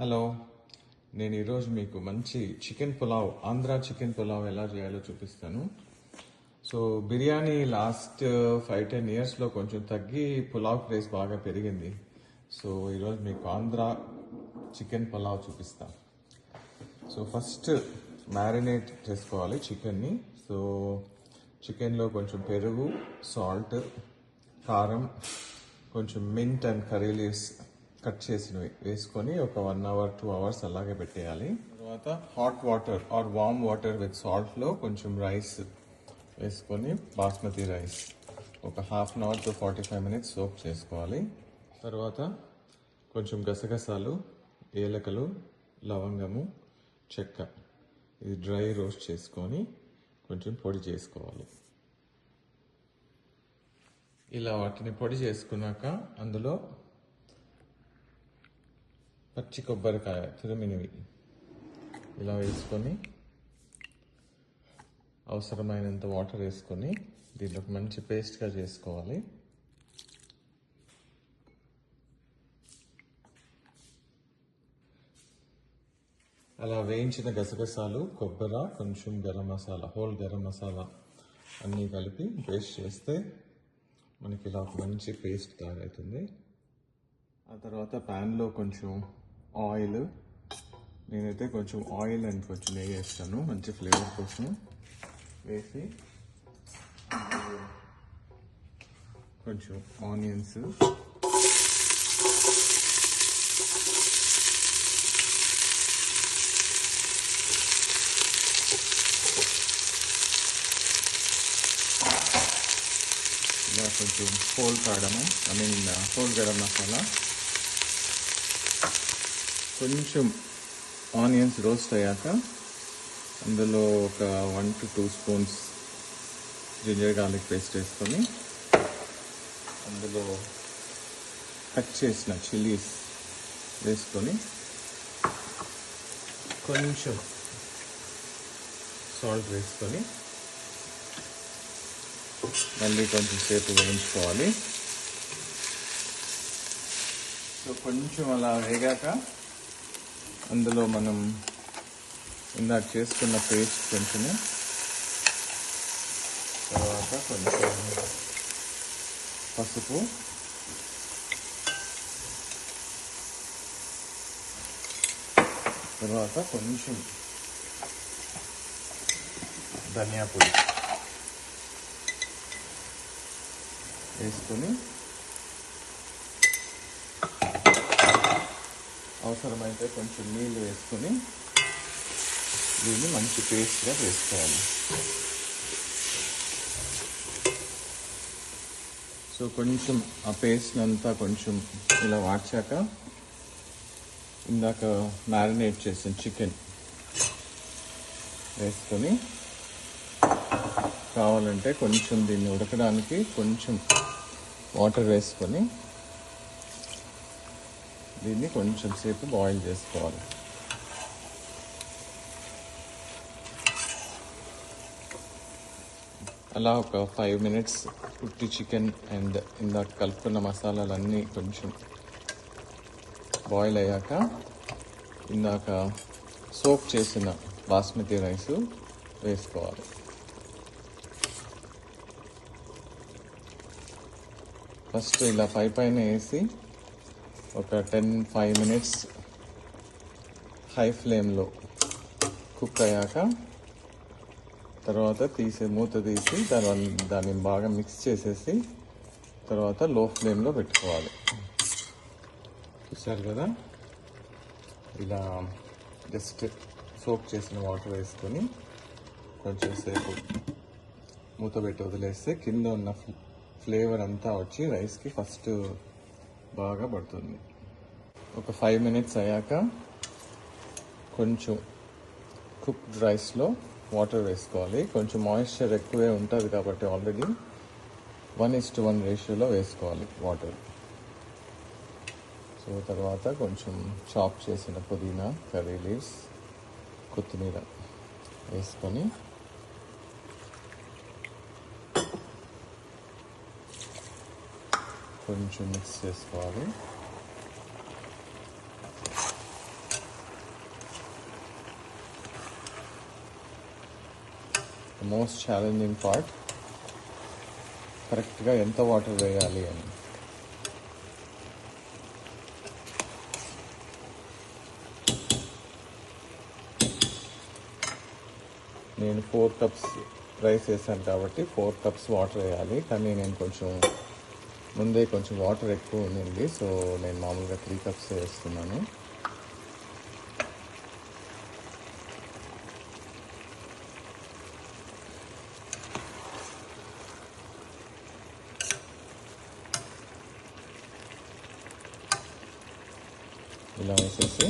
Hello నేను ఈరోజు మీకు మంచి చికెన్ పులావ్ ఆంధ్ర చికెన్ పులావ్ ఎలా చేయాలో చూపిస్తాను. So biryani last five ten ఇయర్స్లో కొంచెం తగ్గి పులావ్ క్రేజ్ బాగా పెరిగింది. సో ఈరోజు మీకు ఆంధ్ర చికెన్ పులావ్ చూపిస్తా. సో ఫస్ట్ మ్యారినేట్ చేసుకోవాలి చికెన్ని. సో చికెన్లో కొంచెం పెరుగు సాల్ట్ కారం కొంచెం mint and curry leaves cut చేసినవి వేసుకొని ఒక వన్ అవర్ టూ అవర్స్ అలాగే పెట్టేయాలి. తర్వాత hot water or warm water with సాల్ట్లో కొంచెం రైస్ వేసుకొని బాస్మతి రైస్ ఒక half an hour to forty five minutes soak చేసుకోవాలి. తర్వాత కొంచెం గసగసాలు ఏలకలు లవంగము చెక్క ఇది డ్రై రోస్ట్ చేసుకొని కొంచెం పొడి చేసుకోవాలి. ఇలా వాటిని పొడి చేసుకున్నాక అందులో పచ్చి కొబ్బరికాయ తురిమినవి. ఇలా వేసుకొని అవసరమైనంత వాటర్ వేసుకొని దీంట్లో మంచి పేస్ట్గా చేసుకోవాలి. అలా వేయించిన గసగసాలు కొబ్బర కొంచెం గరం మసాలా హోల్ గరం మసాలా అన్నీ కలిపి పేస్ట్ చేస్తే మనకి ఇలా ఒక మంచి పేస్ట్ తయారవుతుంది. ఆ తర్వాత ప్యాన్లో కొంచెం ఆయిల్. నేనైతే కొంచెం ఆయిల్ అండ్ కొంచెం నెయ్యి వేస్తాను మంచి ఫ్లేవర్ కోసం. వేసి కొంచెం ఆనియన్స్. ఇలా కొంచెం whole కాడము I mean whole garam masala. కొంచెం ఆనియన్స్ రోస్ట్ అయ్యాక అందులో ఒక one to two spoons ginger garlic paste వేసుకొని అందులో కట్ చేసిన చిల్లీస్ వేసుకొని కొంచెం సాల్ట్ వేసుకొని మళ్ళీ కొంచెం సేపు వేయించుకోవాలి. సో కొంచెం అలా వేగాక అందులో మనం ఇందాక చేసుకున్న పేస్ట్ కొంచెం తర్వాత కొంచెం పసుపు. తర్వాత కొంచెం ధనియా పొడి వేసుకొని అవసరమైతే కొంచెం నీళ్ళు వేసుకొని దీన్ని మంచి పేస్ట్గా వేసుకోవాలి. సో కొంచెం ఆ పేస్ట్ అంతా కొంచెం ఇలా వాడ్చాక ఇందాక మ్యారినేట్ చేసిన చికెన్ వేసుకొని కావాలంటే కొంచెం దీన్ని ఉడకడానికి కొంచెం వాటర్ వేసుకొని దీన్ని కొంచెం సేపు బాయిల్ చేసుకోవాలి అలా ఒక ఫైవ్ మినిట్స్ పుట్టి చికెన్ అండ్ ఇందాక కలుపుకున్న మసాలాలన్నీ కొంచెం బాయిల్ అయ్యాక ఇందాక సోప్ చేసిన బాస్మతి రైస్ వేసుకోవాలి. ఫస్ట్ ఇలా పై పైన వేసి ఒక టెన్ ఫైవ్ మినిట్స్ హై ఫ్లేమ్లో కుక్ అయ్యాక తర్వాత తీసి మూత తీసి దాని దాన్ని బాగా మిక్స్ చేసేసి తర్వాత లో ఫ్లేమ్లో పెట్టుకోవాలి. చూసారు కదా? ఇలా జస్ట్ సోప్ చేసిన వాటర్ వేసుకొని కొంచెం సేపు మూత పెట్టి వదిలేస్తే కింద ఉన్న ఫ్లేవర్ అంతా వచ్చి రైస్కి ఫస్ట్ బాగా పడుతుంది. ఒక ఫైవ్ మినిట్స్ అయ్యాక కొంచెం కుక్డ్ రైస్లో వాటర్ వేసుకోవాలి. కొంచెం మాయిశ్చర్ ఎక్కువే ఉంటుంది కాబట్టి already one is to one రేషియోలో వేసుకోవాలి వాటర్ సో తర్వాత కొంచెం చాప్ చేసిన పుదీనా కర్రీ లీవ్స్ కొత్తిమీర వేసుకొని కొంచెం మిక్స్ చేసుకోవాలి ద మోస్ట్ ఛాలెంజింగ్ పార్ట్ కరెక్ట్గా ఎంత వాటర్ వేయాలి అని. నేను ఫోర్ కప్స్ రైస్ వేసాను కాబట్టి ఫోర్ కప్స్ వాటర్ వేయాలి. కానీ నేను కొంచెం ముందే కొంచెం వాటర్ ఎక్కువ ఉండింది సో నేను మామూలుగా త్రీ కప్స్ వేస్తున్నాను. ఇలా వేసేసి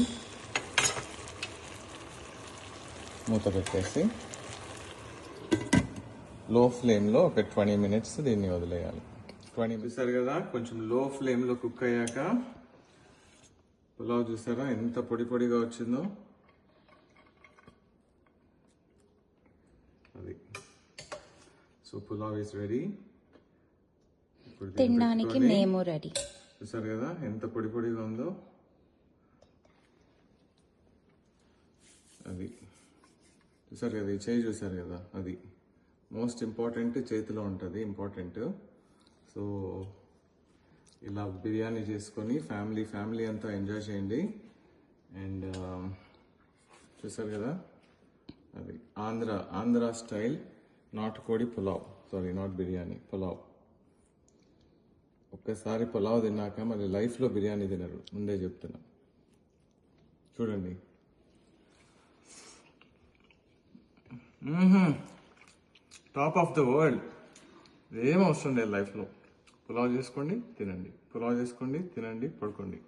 మూత పెట్టేసి లో ఫ్లేమ్లో ఒక ట్వంటీ మినిట్స్ దీన్ని వదిలేయాలి. చూసారు కదా కొంచెం లో ఫ్లేమ్లో కుక్ అయ్యాక పులావ్ చూసారా ఎంత పొడి పొడిగా వచ్చిందో. అది. సో పులావ్ ఇస్ రెడీ తినడానికి మేము రెడీ చూసారు కదా ఎంత పొడి పొడిగా ఉందో. అది. చూసారు కదా ఈ చేయి చూసారు కదా అది. మోస్ట్ ఇంపార్టెంట్ చేతిలో ఉంటుంది ఇంపార్టెంట్ సో ఇలా బిర్యానీ చేసుకొని ఫ్యామిలీ ఫ్యామిలీ అంతా ఎంజాయ్ చేయండి. అండ్ um, చూసారు కదా? అది ఆంధ్ర ఆంధ్ర స్టైల్. నాటుకోడి pulao. Sorry not biryani pulao. ఒక్కసారి పులావ్ తిన్నాక మరి లైఫ్లో బిర్యానీ తినరు. ముందే చెప్తున్నా. చూడండి. టాప్ ఆఫ్ ద వరల్డ్ ఏం అవసరం లేదు లైఫ్లో. పులావ్ చేసుకోండి తినండి. పులావ్ చేసుకోండి తినండి పడుకోండి.